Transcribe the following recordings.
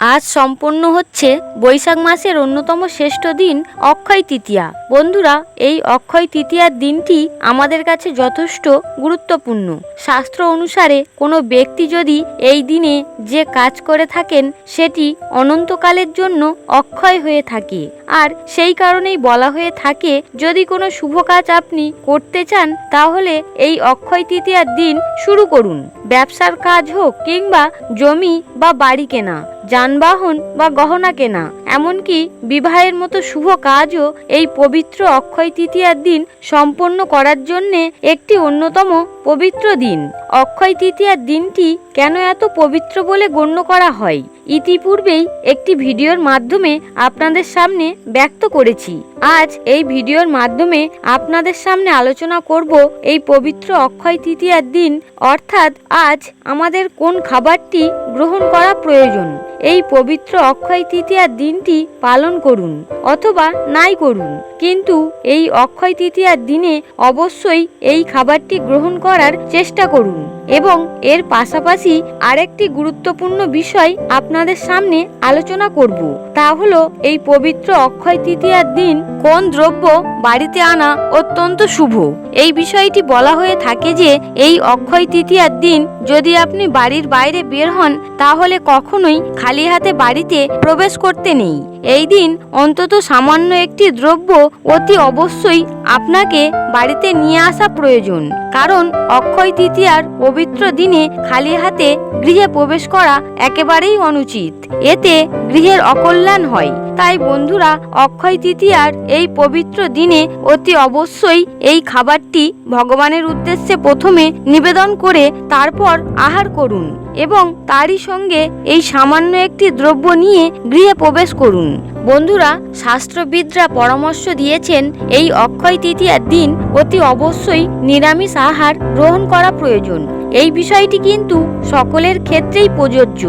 আজ সম্পন্ন হচ্ছে বৈশাখ মাসের অন্যতম শ্রেষ্ঠ দিন অক্ষয় তৃতীয়া। বন্ধুরা, এই অক্ষয় তৃতীয়ার দিনটি আমাদের কাছে যথেষ্ট গুরুত্বপূর্ণ। শাস্ত্র অনুসারে কোনো ব্যক্তি যদি এই দিনে যে কাজ করে থাকেন, সেটি অনন্তকালের জন্য অক্ষয় হয়ে থাকে। আর সেই কারণেই বলা হয়ে থাকে, যদি কোনো শুভ কাজ আপনি করতে চান, তাহলে এই অক্ষয় তৃতীয়ার দিন শুরু করুন। ব্যবসার কাজ হোক কিংবা জমি বা বাড়ি কেনা, যানবাহন বা গহনা কেনা, এমনকি বিবাহের মতো শুভ কাজও এই পবিত্র অক্ষয় তৃতীয়ার দিন সম্পন্ন করার জন্যে একটি অন্যতম পবিত্র দিন। অক্ষয় তৃতীয়ার দিনটি কেন এত পবিত্র বলে গণ্য করা হয়? ইতিপূর্বেই একটি ভিডিওর মাধ্যমে আপনাদের সামনে ব্যক্ত করেছি। আজ এই ভিডিওর মাধ্যমে আপনাদের সামনে আলোচনা করব এই পবিত্র অক্ষয় তৃতীয়ার দিন, অর্থাৎ আজ আমাদের কোন খাবারটি গ্রহণ করা প্রয়োজন। এই পবিত্র অক্ষয় তৃতীয়ার দিনটি পালন করুন অথবা নাই করুন। কিন্তু এই অক্ষয় তৃতীয়ার দিনে অবশ্যই এই খাবারটি গ্রহণ করার চেষ্টা করুন এবং এর পাশাপাশি আরেকটি গুরুত্বপূর্ণ বিষয় আপনাদের সামনে আলোচনা করব। তা হলো, এই পবিত্র অক্ষয় তৃতীয়ার দিন কোন দ্রব্য বাড়িতে আনা অত্যন্ত শুভ? এই বিষয়টি বলা হয়ে থাকে যে, এই অক্ষয় তৃতীয়ার দিন যদি আপনি বাড়ির বাইরে বের হন, তাহলে কখনোই খালি হাতে বাড়িতে প্রবেশ করতে নেই। এই দিন অন্তত সামান্য একটি দ্রব্য অতি অবশ্যই আপনাকে বাড়িতে নিয়ে আসা প্রয়োজন। কারণ অক্ষয় তৃতীয়ার পবিত্র দিনে খালি হাতে গৃহে প্রবেশ করা একেবারেই অনুচিত। এতে গৃহের অকল্যাণ হয়। তাই বন্ধুরা অক্ষয় তৃতীয়ার এই পবিত্র দিনে অতি অবশ্যই এই খাবারটি ভগবানের উদ্দেশ্যে প্রথমে নিবেদন করে তারপর আহার করুন এবং তারই সঙ্গে এই সামান্য একটি দ্রব্য নিয়ে গৃহে প্রবেশ করুন। বন্ধুরা, শাস্ত্রবিদরা পরামর্শ দিয়েছেন এই অক্ষয় তৃতীয়ার দিন অতি অবশ্যই নিরামিষ আহার গ্রহণ করা প্রয়োজন। এই বিষয়টি কিন্তু সকলের ক্ষেত্রেই প্রযোজ্য।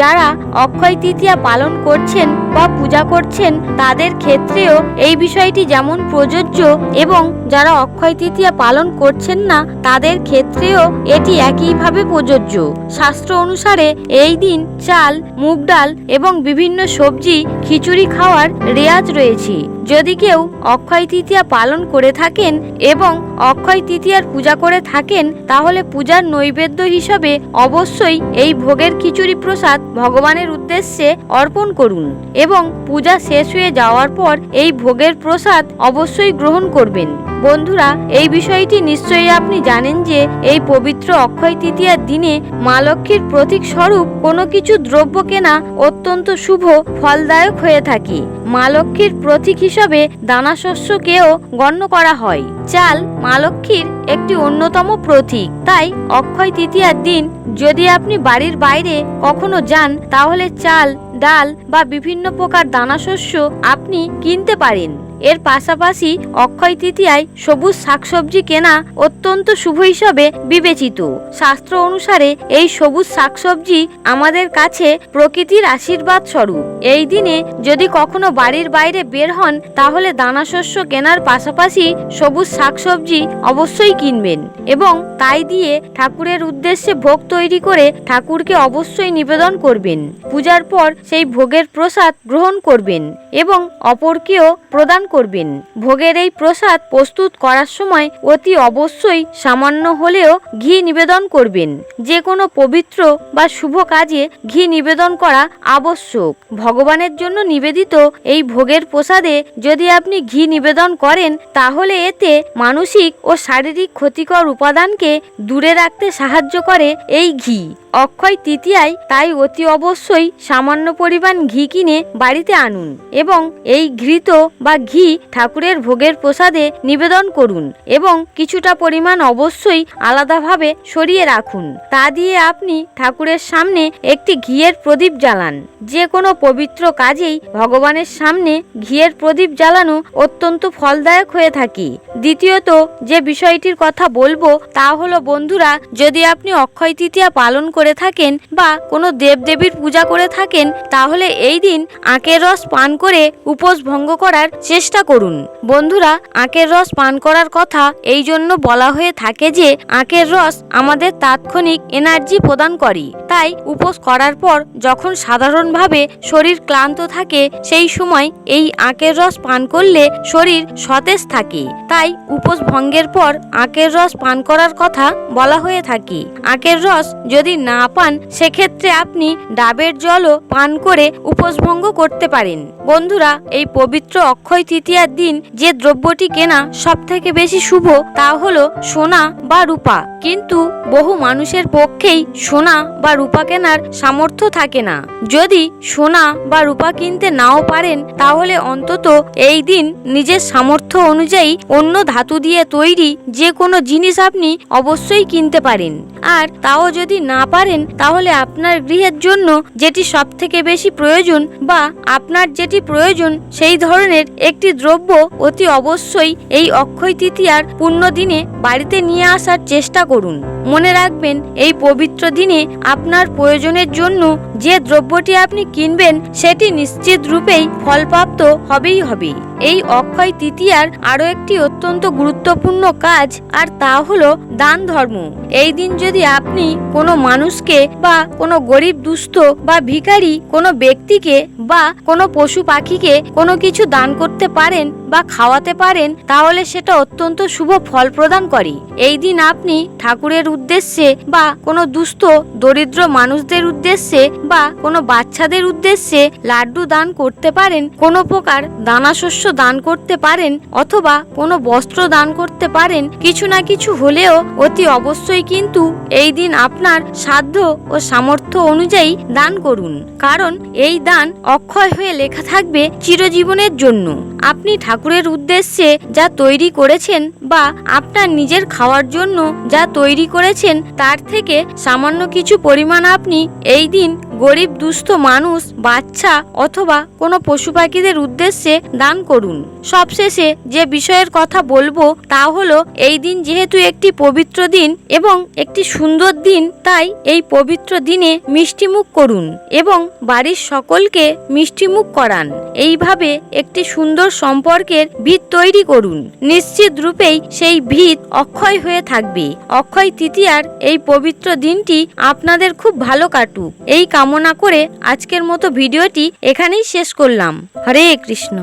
যারা অক্ষয় তৃতীয়া পালন করছেন বা পূজা করছেন, তাদের ক্ষেত্রেও এই বিষয়টি যেমন প্রযোজ্য এবং যারা অক্ষয় তৃতীয়া পালন করছেন না, তাদের ক্ষেত্রেও এটি একইভাবে প্রযোজ্য। শাস্ত্র অনুসারে এই দিন চাল, মুগ ডাল এবং বিভিন্ন সবজি, খিচুড়ি খাওয়ার রেয়াজ রয়েছে। যদি কেউ অক্ষয় তৃতীয়া পালন করে থাকেন এবং অক্ষয় তৃতীয়ার পূজা করে থাকেন, তাহলে পূজার নৈবেদ্য হিসাবে অবশ্যই এই ভোগের খিচুড়ি প্রসাদ ভগবানের উদ্দেশ্যে অর্পণ করুন এবং পূজা শেষ হয়ে যাওয়ার পর এই ভোগের প্রসাদ অবশ্যই গ্রহণ করবেন। বন্ধুরা, এই বিষয়টি নিশ্চয়ই আপনি জানেন যে এই পবিত্র অক্ষয় তৃতীয়ার দিনে মা লক্ষ্মীর প্রতীক স্বরূপ কোনো কিছু দ্রব্য কেনা অত্যন্ত শুভ, ফলদায়ক হয়ে থাকে। মা লক্ষ্মীর প্রতীক হিসাবে দানাশস্যকেও গণ্য করা হয়। চাল মা লক্ষ্মীর একটি অন্যতম প্রতীক। তাই অক্ষয় তৃতীয়ার দিন যদি আপনি বাড়ির বাইরে কখনো যান, তাহলে চাল, ডাল বা বিভিন্ন প্রকার দানাশস্য আপনি কিনতে পারেন। এর পাশাপাশি অক্ষয় তৃতীয়ায় সবুজ শাকসবজি কেনা অত্যন্ত শুভ হিসাবে বিবেচিত। শাস্ত্র অনুসারে এই সবুজ শাকসবজি আমাদের কাছে প্রকৃতির আশীর্বাদ স্বরূপ। এই দিনে যদি কখনো বাড়ির বাইরে বের হন, তাহলে দানাশস্য কেনার পাশাপাশি সবুজ শাকসবজি অবশ্যই কিনবেন এবং তাই দিয়ে ঠাকুরের উদ্দেশ্যে ভোগ তৈরি করে ঠাকুরকে অবশ্যই নিবেদন করবেন। পূজার পর সেই ভোগের প্রসাদ গ্রহণ করবেন এবং অপরকেও প্রদান করবেন। ভোগের এই প্রসাদ প্রস্তুত করার সময় অতি অবশ্যই সামান্য হলেও ঘি নিবেদন করবেন। যে কোনো পবিত্র বা শুভ কাজে ঘি নিবেদন করা আবশ্যক। ভগবানের জন্য নিবেদিত এই ভোগের প্রসাদে যদি আপনি ঘি নিবেদন করেন, তাহলে এতে মানসিক ও শারীরিক ক্ষতিকর উপাদানকে দূরে রাখতে সাহায্য করে এই ঘি। অক্ষয় তৃতীয়ায় তাই অতি অবশ্যই সামান্য পরিমাণ ঘি কিনে বাড়িতে আনুন এবং এই ঘৃত বা ঘি ঠাকুরের ভোগের প্রসাদে নিবেদন করুন এবং কিছুটা পরিমাণ অবশ্যই আলাদাভাবে সরিয়ে রাখুন। তা দিয়ে আপনি ঠাকুরের সামনে একটি ঘিয়ের প্রদীপ জ্বালান। যে কোনো পবিত্র কাজেই ভগবানের সামনে ঘিয়ের প্রদীপ জ্বালানো অত্যন্ত ফলদায়ক হয়ে থাকে। দ্বিতীয়ত, যে বিষয়টির কথা বলব তা হলো, বন্ধুরা, যদি আপনি অক্ষয় তৃতীয়া পালন করে থাকেন বা কোনো দেবদেবীর পূজা করে থাকেন, তাহলে এই দিন আখের রস পান করে উপোস ভঙ্গ করার চেষ্টা করুন। বন্ধুরা আখের রস পান করার কথা এই জন্য বলা হয়ে থাকে যে আখের রস আমাদের তাৎক্ষণিক এনার্জি প্রদান করে। তাই উপোস করার পর যখন সাধারণভাবে শরীর ক্লান্ত থাকে, সেই সময় এই আখের রস পান করলে শরীর সতেজ থাকে। তাই উপোস ভঙ্গের পর আখের রস পান করার কথা বলা হয়ে থাকে। আখের রস যদি না পান, সেক্ষেত্রে আপনি ডাবের জলও পান করে উপসভঙ্গ করতে পারেন। বন্ধুরা, এই পবিত্র অক্ষয় তৃতীয়ার দিন যে দ্রব্যটি কেনা সব থেকে বেশি শুভ তা হলো সোনা বা রূপা। কিন্তু বহু মানুষের পক্ষেই সোনা বা রূপা কেনার সামর্থ্য থাকে না। যদি সোনা বা রূপা কিনতে নাও পারেন, তাহলে অন্তত এই দিন নিজের সামর্থ্য অনুযায়ী অন্য ধাতু দিয়ে তৈরি যে কোনো জিনিস আপনি অবশ্যই কিনতে পারেন। আর তাও যদি না পারেন, তাহলে আপনার গৃহের জন্য যেটি সব থেকে বেশি প্রয়োজন বা আপনার যেটি প্রয়োজন, সেই ধরনের একটি দ্রব্য অতি অবশ্যই এই অক্ষয় তৃতীয়ার পূর্ণ দিনে বাড়িতে নিয়ে আসার চেষ্টা করুন। মনে রাখবেন, এই পবিত্র দিনে আপনার প্রয়োজনের জন্য যে দ্রব্যটি আপনি কিনবেন, সেটি নিশ্চিত রূপেই ফলপ্রাপ্ত হবেই হবে। এই অক্ষয় তৃতীয়ার আরও একটি অত্যন্ত গুরুত্বপূর্ণ কাজ, আর তা হলো দান ধর্ম। এই দিন যদি আপনি কোনো মানুষকে বা কোনো গরিব দুস্থ বা ভিখারি কোনো ব্যক্তিকে বা কোনো পশু পাখিকে কোনো কিছু দান করতে পারেন বা খাওয়াতে পারেন, তাহলে সেটা অত্যন্ত শুভ ফল প্রদান করে। এই দিন আপনি ঠাকুরের উদ্দেশ্যে বা কোনো দুস্থ, দরিদ্র মানুষদের উদ্দেশ্যে বা কোনো বাচ্চাদের উদ্দেশ্যে লাড্ডু দান করতে পারেন। কোনো প্রকার দানা শস্য দান করতে পারেন অথবা কোনো বস্ত্র দান করতে পারেন, কিছু না কিছু হলেও অতি অবশ্যই কিন্তু এই দিন আপনার সাধ্য ও সামর্থ্য অনুযায়ী দান করুন। কারণ এই দান অক্ষয় হয়ে লেখা থাকবে চিরজীবনের জন্য। আপনি ঠাকুরের উদ্দেশ্যে যা তৈরি করেছেন বা আপনার নিজের খাওয়ার জন্য যা তৈরি করেছেন তার থেকে সামান্য কিছু পরিমাণ আপনি এই দিন গরিব, দুস্থ মানুষ, বাচ্চা অথবা কোনো পশু পাখিদের উদ্দেশ্যে দান করুন। সবশেষে যে বিষয়ের কথা বলব তা হলো, এই দিন যেহেতু একটি পবিত্র দিন এবং একটি সুন্দর দিন, তাই এই পবিত্র দিনে মিষ্টিমুখ করুন এবং বাড়ির সকলকে মিষ্টিমুখ করান। এইভাবে একটি সুন্দর সম্পর্কের ভিত তৈরি করুন। নিশ্চিত রূপেই সেই ভিত অক্ষয় হয়ে থাকবে। অক্ষয় তৃতীয়ার এই পবিত্র দিনটি আপনাদের খুব ভালো কাটুক। এই কামনা করে আজকের মতো ভিডিওটি এখানেই শেষ করলাম। হরে কৃষ্ণ।